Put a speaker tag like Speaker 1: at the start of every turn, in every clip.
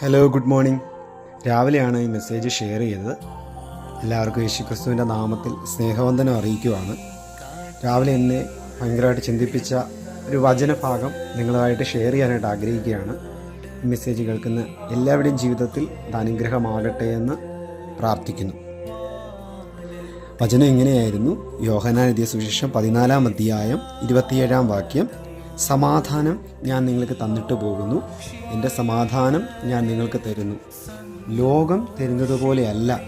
Speaker 1: Hello good morning രാവിലെയാണ് ഈ message share ചെയ്തത്. എല്ലാവർക്കും യേശുക്രിസ്തുവിന്റെ നാമത്തിൽ സ്നേഹവന്ദനം അറിയിക്കുവാണ്. രാവിലെ എന്നെ ഭയങ്കരമായിട്ട് ചിന്തിപ്പിച്ച ഒരു വചനഭാഗം നിങ്ങളുമായിട്ട് ഷെയർ ചെയ്യാനായിട്ട് ആഗ്രഹിക്കുകയാണ്. ഈ മെസ്സേജ് കേൾക്കുന്ന എല്ലാവരുടെയും ജീവിതത്തിൽ അത് അനുഗ്രഹമാകട്ടെ എന്ന് പ്രാർത്ഥിക്കുന്നു. വചനം ഇങ്ങനെയായിരുന്നു യോഹനാൻ സുശേഷം പതിനാലാം അധ്യായം ഇരുപത്തിയേഴാം വാക്യം. സമാധാനം ഞാൻ നിങ്ങൾക്ക് തന്നിട്ട് പോകുന്നു. എന്റെ സമാധാനം ഞാൻ നിങ്ങൾക്ക് തരുന്നു. ലോകം തരുന്നത് പോലെയല്ല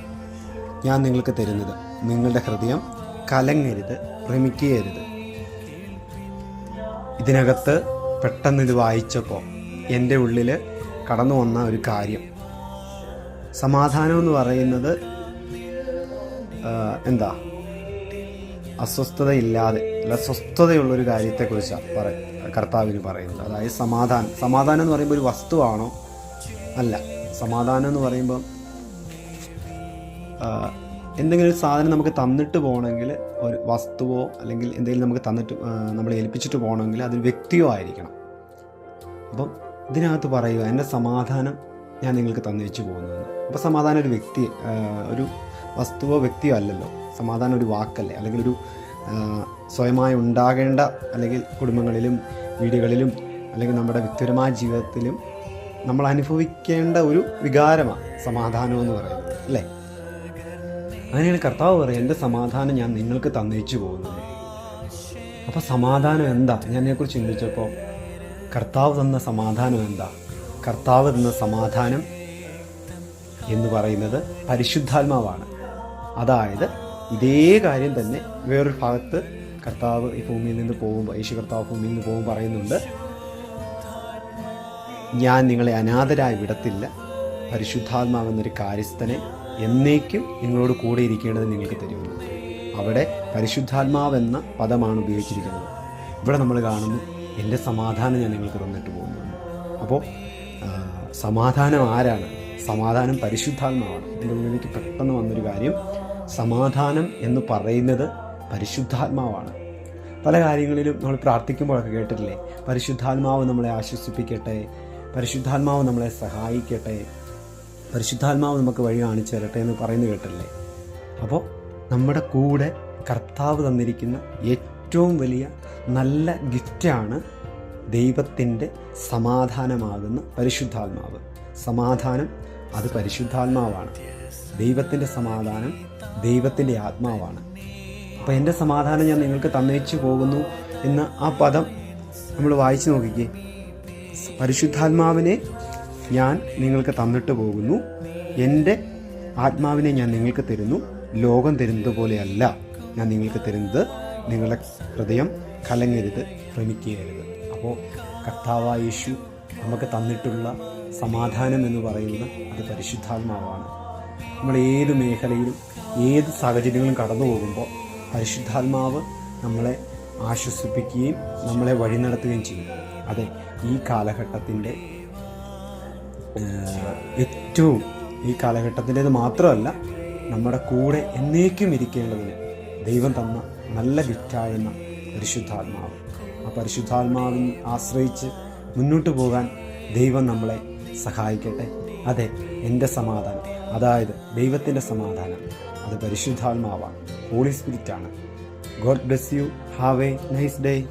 Speaker 1: ഞാൻ നിങ്ങൾക്ക് തരുന്നത്. നിങ്ങളുടെ ഹൃദയം കലങ്ങരുത് ഭ്രമിക്കുകയരുത് ഇതിനകത്ത് പെട്ടെന്ന് ഇത് വായിച്ചപ്പോൾ എന്റെ ഉള്ളിൽ കടന്നു വന്ന ഒരു കാര്യം. സമാധാനം എന്ന് പറയുന്നത് എന്താ? അസ്വസ്ഥതയില്ലാതെ അല്ല സ്വസ്ഥതയുള്ളൊരു കാര്യത്തെക്കുറിച്ചാണ് പറ കർത്താവിന് പറയുന്നത്. അതായത് സമാധാനം. സമാധാനം എന്ന് പറയുമ്പോൾ ഒരു വസ്തുവാണോ? അല്ല. സമാധാനം എന്ന് പറയുമ്പോൾ എന്തെങ്കിലും ഒരു സാധനം നമുക്ക് തന്നിട്ട് പോകണമെങ്കിൽ ഒരു വസ്തുവോ അല്ലെങ്കിൽ എന്തെങ്കിലും നമുക്ക് തന്നിട്ട് നമ്മൾ ഏൽപ്പിച്ചിട്ട് പോകണമെങ്കിൽ അതൊരു വ്യക്തിയോ ആയിരിക്കണം. അപ്പം ഇതിനകത്ത് പറയുക എന്റെ സമാധാനം ഞാൻ നിങ്ങൾക്ക് തന്നു വെച്ച് പോകുന്നതെന്ന് അപ്പോൾ സമാധാനം ഒരു വ്യക്തി ഒരു വസ്തുവോ വ്യക്തിയോ അല്ലല്ലോ. സമാധാനം ഒരു വാക്കല്ലേ. അല്ലെങ്കിൽ ഒരു സ്വയമായി ഉണ്ടാകേണ്ട അല്ലെങ്കിൽ കുടുംബങ്ങളിലും വീടുകളിലും അല്ലെങ്കിൽ നമ്മുടെ വ്യക്തിപരമായ ജീവിതത്തിലും നമ്മൾ അനുഭവിക്കേണ്ട ഒരു വികാരമാണ് സമാധാനം എന്ന് പറയുന്നത്. അല്ലേ? അങ്ങനെയാണ് കർത്താവ് പറയുക എന്റെ സമാധാനം ഞാൻ നിങ്ങൾക്ക് തന്നയിച്ചു പോകുന്നത് അപ്പോൾ സമാധാനം എന്താ? ഞാൻ ഇതിനെക്കുറിച്ച് ചിന്തിച്ചപ്പോൾ കർത്താവ് തന്ന സമാധാനം എന്താ? കർത്താവ് തന്ന സമാധാനം എന്ന് പറയുന്നത് പരിശുദ്ധാത്മാവാണ്. അതായത് ഇതേ കാര്യം തന്നെ വേറൊരു ഭാഗത്ത് കർത്താവ് ഈ ഭൂമിയിൽ നിന്ന് പോകുമ്പോൾ യേശു കർത്താവ് ഭൂമിയിൽ നിന്ന് പോകുമ്പോൾ പറയുന്നുണ്ട്. ഞാൻ നിങ്ങളെ അനാഥരായി വിടത്തില്ല. പരിശുദ്ധാത്മാവെന്നൊരു കാര്യസ്ഥനെ എന്നേക്കും നിങ്ങളോട് കൂടെ ഇരിക്കേണ്ടത് നിങ്ങൾക്ക് തരുമെന്ന് അവിടെ പരിശുദ്ധാത്മാവെന്ന പദമാണ് ഉപയോഗിച്ചിരിക്കുന്നത്. ഇവിടെ നമ്മൾ കാണുന്നു എന്റെ സമാധാനം ഞാൻ നിങ്ങൾക്ക് തന്നിട്ട് പോകുന്നു. അപ്പോൾ സമാധാനം ആരാണ്? സമാധാനം പരിശുദ്ധാത്മാവാണ്. എന്റെ ഉള്ളിലേക്ക് പെട്ടെന്ന് വന്നൊരു കാര്യം സമാധാനം എന്ന് പറയുന്നത് പരിശുദ്ധാത്മാവാണ്. പല കാര്യങ്ങളിലും നമ്മൾ പ്രാർത്ഥിക്കുമ്പോഴൊക്കെ കേട്ടിട്ടില്ലേ പരിശുദ്ധാത്മാവ് നമ്മളെ ആശ്വസിപ്പിക്കട്ടെ പരിശുദ്ധാത്മാവ് നമ്മളെ സഹായിക്കട്ടെ പരിശുദ്ധാത്മാവ് നമുക്ക് വഴി കാണിച്ചു തരട്ടെ എന്ന് പറയുന്നത് കേട്ടില്ലേ അപ്പോൾ നമ്മുടെ കൂടെ കർത്താവ് തന്നിരിക്കുന്ന ഏറ്റവും വലിയ നല്ല ഗിഫ്റ്റാണ് ദൈവത്തിന്റെ സമാധാനമാകുന്ന പരിശുദ്ധാത്മാവ്. സമാധാനം അത് പരിശുദ്ധാത്മാവാണ്. ദൈവത്തിന്റെ സമാധാനം ദൈവത്തിന്റെ ആത്മാവാണ്. അപ്പോൾ എന്റെ സമാധാനം ഞാൻ നിങ്ങൾക്ക് തന്നേച്ചു പോകുന്നു എന്ന ആ പദം നമ്മൾ വായിച്ചു നോക്കിക്കേ. പരിശുദ്ധാത്മാവിനെ ഞാൻ നിങ്ങൾക്ക് തന്നിട്ട് പോകുന്നു. എന്റെ ആത്മാവിനെ ഞാൻ നിങ്ങൾക്ക് തരുന്നു. ലോകം തരുന്നത് പോലെയല്ല ഞാൻ നിങ്ങൾക്ക് തരുന്നത്. നിങ്ങളുടെ ഹൃദയം കലങ്ങരുത് ഭ്രമിക്കുകയരുത് അപ്പോൾ കർത്താവായ യേശു നമുക്ക് തന്നിട്ടുള്ള സമാധാനം എന്ന് പറയുന്നത് അത് പരിശുദ്ധാത്മാവാണ്. നമ്മൾ ഏത് മേഖലയിലും ഏത് സാഹചര്യങ്ങളും കടന്നു പോകുമ്പോൾ പരിശുദ്ധാത്മാവ് നമ്മളെ ആശ്വസിപ്പിക്കുകയും നമ്മളെ വഴി നടത്തുകയും ചെയ്യും. അതെ ഈ കാലഘട്ടത്തിന്റെ ഏറ്റവും ഈ കാലഘട്ടത്തിന്റേത് മാത്രമല്ല നമ്മുടെ കൂടെ എന്നേക്കും ഇരിക്കേണ്ടതിന് ദൈവം തന്ന നല്ല ഗിഫ്റ്റായിരുന്ന പരിശുദ്ധാത്മാവ്. ആ പരിശുദ്ധാത്മാവിൽ ആശ്രയിച്ച് മുന്നോട്ട് പോകാൻ ദൈവം നമ്മളെ സഹായിക്കട്ടെ. അതെ എന്റെ സമാധാനം. അതായത് ദൈവത്തിന്റെ സമാധാനം. അത് പരിശുദ്ധാത്മാവാണ്. Holy സ്പിരിറ്റാണ് God bless you have a nice day